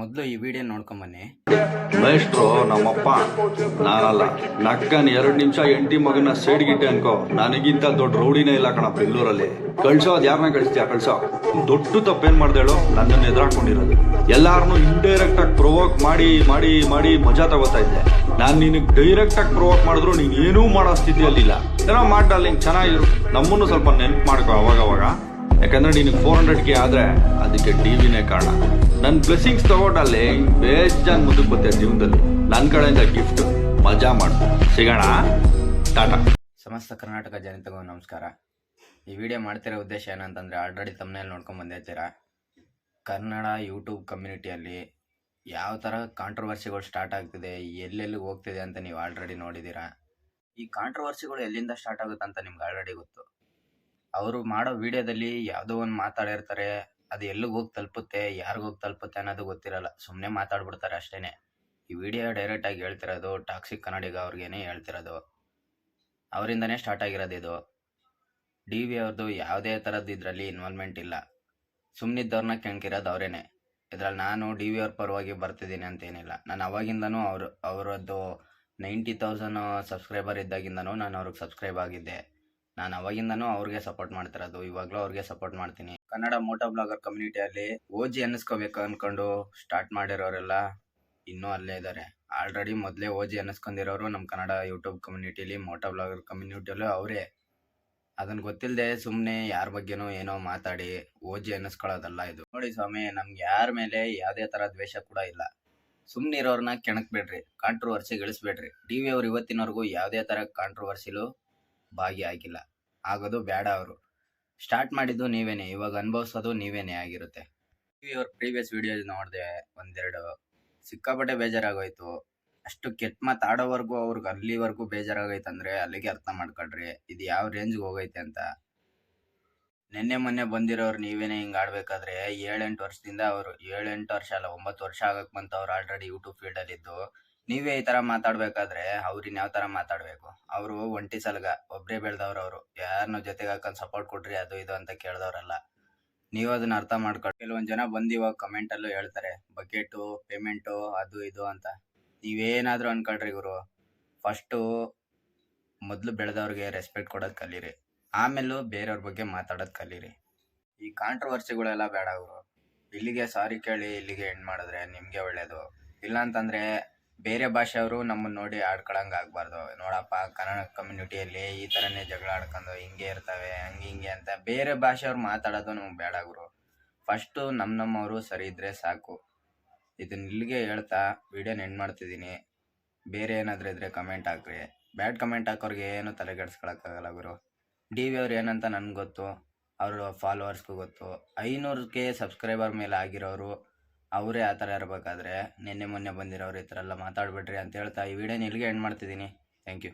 ಮೊದಲು ಈ ವಿಡಿಯೋ ನೋಡ್ಕೊಂಬನ್ನಿ ಮೇಷ್ಟ್ರು, ನಮ್ಮಪ್ಪ. ನಾನಲ್ಲ ನಕ್ಕನ್ ಎರಡ್ ನಿಮಿಷ ಎಂಟಿ ಮಗನ ಸೈಡ್ಗಿಟ್ಟೆ ಅನ್ಕೋ. ನನಗಿಂತ ದೊಡ್ಡ ರೌಡಿನೇ ಇಲ್ಲ ಕಣ ಬೆಂಗಳೂರಲ್ಲಿ ಕಳ್ಸೋ ಅದ್ ಯಾರನ್ನ ಕಳಿಸ್ತೀಯ? ಕಳ್ಸೋ. ದೊಡ್ಡ ತಪ್ಪೇನ್ ಮಾಡ್ದೇಳು? ನನ್ನನ್ನು ಎದುರಾಕೊಂಡಿರೋದು. ಎಲ್ಲಾರನು ಇಂಡೈರೆಕ್ಟ್ ಆಗಿ ಪ್ರೊವೋಕ್ ಮಾಡಿ ಮಾಡಿ ಮಾಡಿ ಮಜಾ ತಗೋತಾ ಇದ್ದೆ. ನಾನ್ ನಿನಗ್ ಡೈರೆಕ್ಟ್ ಆಗಿ ಪ್ರೊವೋಕ್ ಮಾಡಿದ್ರು ನೀನ್ ಏನೂ ಮಾಡೋ ಸ್ಥಿತಿಯಲ್ಲಿಲ್ಲ. ಏನೋ ಮಾಡ್ಡಾಲಿಂಗ್ ಚೆನ್ನಾಗಿರು. ನಮ್ಮನ್ನು ಸ್ವಲ್ಪ ನೆನ್ಪು ಮಾಡ್ಕೋ. ಅವಾಗ ಯಾಕಂದ್ರೆ ನೀನು ಫೋರ್ ಹಂಡ್ರೆಡ್ ಕೆ ಆದ್ರೆ ಅದಕ್ಕೆ ಟಿವಿನೇ ಕಾರಣ. ನನ್ನ ಬ್ಲೆಸ್ಸಿಂಗ್ಸ್ ತಗೊಂಡಲ್ಲಿ ಬೇಜಾನ್ ಮುಂದಕ್ಕೆ ಬತ್ತೆ ಜೀವನದಲ್ಲಿ. ನನ್ನ ಕಡೆಯಿಂದ ಗಿಫ್ಟ್ ಮಜಾ ಮಾಡು. ಸಿಗೋಣ? ಟಾಟಾ. ಸಮಸ್ತ ಕರ್ನಾಟಕ ಜನತೆಗೂ ನಮಸ್ಕಾರ. ಈ ವಿಡಿಯೋ ಮಾಡ್ತಿರೋ ಉದ್ದೇಶ ಏನಂತಂದ್ರೆ ಆಲ್ರೆಡಿ ತಮ್ಮನೇಲಿ ನೋಡ್ಕೊಂಡು ಬಂದಿರ್ತೀರ? ಕನ್ನಡ ಯೂಟ್ಯೂಬ್ ಕಮ್ಯುನಿಟಿಯಲ್ಲಿ ಯಾವ ಥರ ಕಾಂಟ್ರವರ್ಸಿಗಳು ಸ್ಟಾರ್ಟ್ ಆಗ್ತಿದೆ ಎಲ್ಲೆಲ್ಲಿ ಹೋಗ್ತಿದೆ ಅಂತ ನೀವು ಆಲ್ರೆಡಿ ನೋಡಿದ್ದೀರಾ? ಈ ಕಾಂಟ್ರವರ್ಸಿಗಳು ಎಲ್ಲಿಂದ ಸ್ಟಾರ್ಟ್ ಆಗುತ್ತೆ ಅಂತ ನಿಮ್ಗೆ ಆಲ್ರೆಡಿ ಗೊತ್ತು. ಅವರು ಮಾಡೋ ವಿಡಿಯೋದಲ್ಲಿ ಯಾವುದೋ ಒಂದು ಮಾತಾಡಿರ್ತಾರೆ, ಅದು ಎಲ್ಲಿಗೆ ಹೋಗಿ ತಲುಪುತ್ತೆ ಯಾರಿಗೋಗಿ ಹೋಗಿ ತಲುಪುತ್ತೆ ಅನ್ನೋದು ಗೊತ್ತಿರಲ್ಲ. ಸುಮ್ಮನೆ ಮಾತಾಡ್ಬಿಡ್ತಾರೆ ಅಷ್ಟೇ ಈ ವಿಡಿಯೋ ಡೈರೆಕ್ಟಾಗಿ ಹೇಳ್ತಿರೋದು ಟಾಕ್ಸಿಕ್ ಕನ್ನಡಿಗ ಅವ್ರಿಗೇನೆ ಹೇಳ್ತಿರೋದು. ಅವರಿಂದನೇ ಸ್ಟಾರ್ಟ್ ಆಗಿರೋದು ಇದು. ಡಿ ವಿ ಅವ್ರದ್ದು ಯಾವುದೇ ಥರದ್ದು ಇದರಲ್ಲಿ ಇನ್ವಾಲ್ವ್ಮೆಂಟ್ ಇಲ್ಲ. ಸುಮ್ಮನಿದ್ದವ್ರನ್ನ ಕೆಣಕಿರೋದು ಅವರೇನೆ. ಇದರಲ್ಲಿ ನಾನು ಡಿ ವಿ ಅವ್ರ ಪರವಾಗಿ ಬರ್ತಿದ್ದೀನಿ ಅಂತೇನಿಲ್ಲ. ನಾನು ಅವಾಗಿಂದನೂ ಅವರು, ಅವರದ್ದು ನೈಂಟಿ ತೌಸಂಡ್ ಸಬ್ಸ್ಕ್ರೈಬರ್ ಇದ್ದಾಗಿಂದನೂ ನಾನು ಅವ್ರಿಗೆ ಸಬ್ಸ್ಕ್ರೈಬ್ ಆಗಿದ್ದೆ. ನಾನು ಅವಾಗಿಂದನೂ ಅವ್ರಿಗೆ ಸಪೋರ್ಟ್ ಮಾಡ್ತಿರೋದು, ಇವಾಗಲೂ ಅವ್ರಿಗೆ ಸಪೋರ್ಟ್ ಮಾಡ್ತೀನಿ. ಕನ್ನಡ ಮೋಟೋ ಬ್ಲಾಗರ್ ಕಮ್ಯುನಿಟಿಯಲ್ಲಿ ಓಜಿ ಅನ್ನಿಸ್ಕೋಬೇಕು ಅನ್ಕೊಂಡು ಸ್ಟಾರ್ಟ್ ಮಾಡಿರೋರೆಲ್ಲ ಇನ್ನೂ ಅಲ್ಲೇ ಇದ್ದಾರೆ ಆಲ್ರೆಡಿ ಮೊದಲೇ ಓಜಿ ಅನ್ನಿಸ್ಕೊಂಡಿರೋರು ನಮ್ಮ ಕನ್ನಡ ಯೂಟ್ಯೂಬ್ ಕಮ್ಯುನಿಟಿಲಿ ಮೋಟೋ ಬ್ಲಾಗರ್ ಕಮ್ಯುನಿಟಿಯಲ್ಲೂ ಅವರೇ. ಅದನ್ನ ಗೊತ್ತಿಲ್ಲದೆ ಸುಮ್ಮನೆ ಯಾರ ಬಗ್ಗೆನೂ ಏನೋ ಮಾತಾಡಿ ಓಜಿ ಅನ್ನಿಸ್ಕೊಳ್ಳೋದಲ್ಲ ಇದು. ನೋಡಿ ಸ್ವಾಮಿ, ನಮ್ಗೆ ಯಾರ ಮೇಲೆ ಯಾವುದೇ ಥರ ದ್ವೇಷ ಕೂಡ ಇಲ್ಲ. ಸುಮ್ಮನೆ ಇರೋರನ್ನ ಕೆಣಕ್ಬೇಡ್ರಿ ಕಾಂಟ್ರವರ್ಸಿ ಗಳಿಸ್ಬೇಡ್ರಿ. ಟಿ ವಿ ಅವ್ರು ಇವತ್ತಿನವರೆಗೂ ಯಾವುದೇ ಥರ ಕಾಂಟ್ರವರ್ಸಿಲು ಭಾಗಿಯಾಗಿಲ್ಲ ಆಗೋದು ಬೇಡ ಅವರು. ಸ್ಟಾರ್ಟ್ ಮಾಡಿದ್ದು ನೀವೇನೆ, ಇವಾಗ ಅನುಭವಿಸೋದು ನೀವೇನೆ ಆಗಿರುತ್ತೆ. ಅವ್ರ ಪ್ರೀವಿಯಸ್ ವಿಡಿಯೋಸ್ ನೋಡಿದೆ ಒಂದೆರಡು. ಸಿಕ್ಕಾಪಟ್ಟೆ ಬೇಜಾರಾಗೋಯ್ತು. ಅಷ್ಟು ಕೆಟ್ಟ ಮಾತು ಆಡೋವರೆಗೂ ಅವ್ರಿಗೆ ಅಲ್ಲಿವರೆಗೂ ಬೇಜಾರಾಗೈತೆ ಅಂದರೆ ಅಲ್ಲಿಗೆ ಅರ್ಥ ಮಾಡ್ಕೊಳ್ರಿ. ಇದು ಯಾವ ರೇಂಜ್ಗೆ ಹೋಗೈತೆ ಅಂತ. ನಿನ್ನೆ ಮೊನ್ನೆ ಬಂದಿರೋರು ನೀವೇನೆ ಹಿಂಗೆ ಆಡಬೇಕಾದ್ರೆ ಏಳೆಂಟು ವರ್ಷದಿಂದ ಅವರು, ಏಳೆಂಟು ವರ್ಷ ಅಲ್ಲ, ಒಂಬತ್ತು ವರ್ಷ ಆಗಕ್ಕೆ ಬಂತು ಅವ್ರು ಆಲ್ರೆಡಿ ಯೂಟ್ಯೂಬ್ ಫೀಲ್ಡಲ್ಲಿ ಇದ್ದು ನೀವೇ ಈ ತರ ಮಾತಾಡ್ಬೇಕಾದ್ರೆ ಅವ್ರಿನ್ ಯಾವ ತರ ಮಾತಾಡಬೇಕು? ಅವರು ಒಂಟಿ ಸಲಗ, ಒಬ್ರೇ ಬೆಳೆದವ್ರು ಅವರು. ಯಾರನ್ನ ಜೊತೆಗೆ ಹಾಕೊಂಡು ಸಪೋರ್ಟ್ ಕೊಡ್ರಿ ಅದು ಇದು ಅಂತ ಕೇಳ್ದವ್ರಲ್ಲ. ನೀವು ಅದನ್ನ ಅರ್ಥ ಮಾಡ್ಕೊಂಡು ಕೆಲವೊಂದ್ ಜನ ಬಂದ್ ಇವಾಗ ಕಮೆಂಟಲ್ಲೂ ಹೇಳ್ತಾರೆ, ಬಕೆಟು, ಪೇಮೆಂಟು, ಅದು ಇದು ಅಂತ. ನೀವೇನಾದರೂ ಅನ್ಕೊಳ್ರಿ ಗುರು. ಫಸ್ಟು ಮೊದಲು ಬೆಳೆದವ್ರಿಗೆ ರೆಸ್ಪೆಕ್ಟ್ ಕೊಡೋದು ಕಲೀರಿ. ಆಮೇಲೂ ಬೇರೆಯವ್ರ ಬಗ್ಗೆ ಮಾತಾಡೋದು ಕಲೀರಿ. ಈ ಕಾಂಟ್ರವರ್ಸಿಗಳೆಲ್ಲ ಬೇಡ ಗುರು. ಇಲ್ಲಿಗೆ ಸಾರಿ ಕೇಳಿ, ಇಲ್ಲಿಗೆ ಎಂಡ್ ಮಾಡಿದ್ರೆ ನಿಮಗೆ ಒಳ್ಳೇದು. ಇಲ್ಲ ಅಂತಂದ್ರೆ ಬೇರೆ ಭಾಷೆಯವರು ನಮ್ಮನ್ನ ನೋಡಿ ಆಡ್ಕೊಳಂಗೆ ಆಗಬಾರ್ದು. ನೋಡಪ್ಪ, ಕನ್ನಡ ಕಮ್ಯುನಿಟಿಯಲ್ಲಿ ಈ ಥರನೇ ಜಗಳ ಆಡ್ಕೊಂಡು ಹಿಂಗೆ ಇರ್ತವೆ, ಹಂಗೆ ಹಿಂಗೆ ಅಂತ ಬೇರೆ ಭಾಷೆಯವ್ರು ಮಾತಾಡೋದು ನಮ್ಗೆ ಬೇಡ ಗುರು. ಫಸ್ಟು ನಮ್ಮ ನಮ್ಮವರು ಸರಿ ಇದ್ದರೆ ಸಾಕು. ಇದನ್ನ ಇಲ್ಲಿಗೆ ಹೇಳ್ತಾ ವಿಡಿಯೋ ಎಂಡ್ ಮಾಡ್ತಿದ್ದೀನಿ. ಬೇರೆ ಏನಾದರೂ ಇದ್ರೆ ಕಮೆಂಟ್ ಹಾಕ್ರಿ. ಬ್ಯಾಡ್ ಕಮೆಂಟ್ ಹಾಕೋರಿಗೆ ಏನು ತಲೆ ಕೆಡ್ಸ್ಕೊಳಕ್ಕಾಗಲ್ಲ ಗುರು. ಡಿ ವಿ ಅವ್ರು ಏನಂತ ನನಗೆ ಗೊತ್ತು. ಅವರು ಫಾಲೋವರ್ಸ್ಗೂ ಗೊತ್ತು. ಐನೂರು ಕೆ ಸಬ್ಸ್ಕ್ರೈಬರ್ ಮೇಲೆ ಆಗಿರೋರು ಅವರೇ ಆ ಥರ ಇರಬೇಕಾದ್ರೆ ನಿನ್ನೆ ಮೊನ್ನೆ ಬಂದಿರೋರು ಈ ಥರ ಎಲ್ಲ ಮಾತಾಡಬೇಡ್ರಿ ಅಂತ ಹೇಳ್ತಾ ಈ ವಿಡಿಯೋನ ಇಲ್ಲಿಗೆ ಎಂಡ್ ಮಾಡ್ತಿದ್ದೀನಿ. Thank you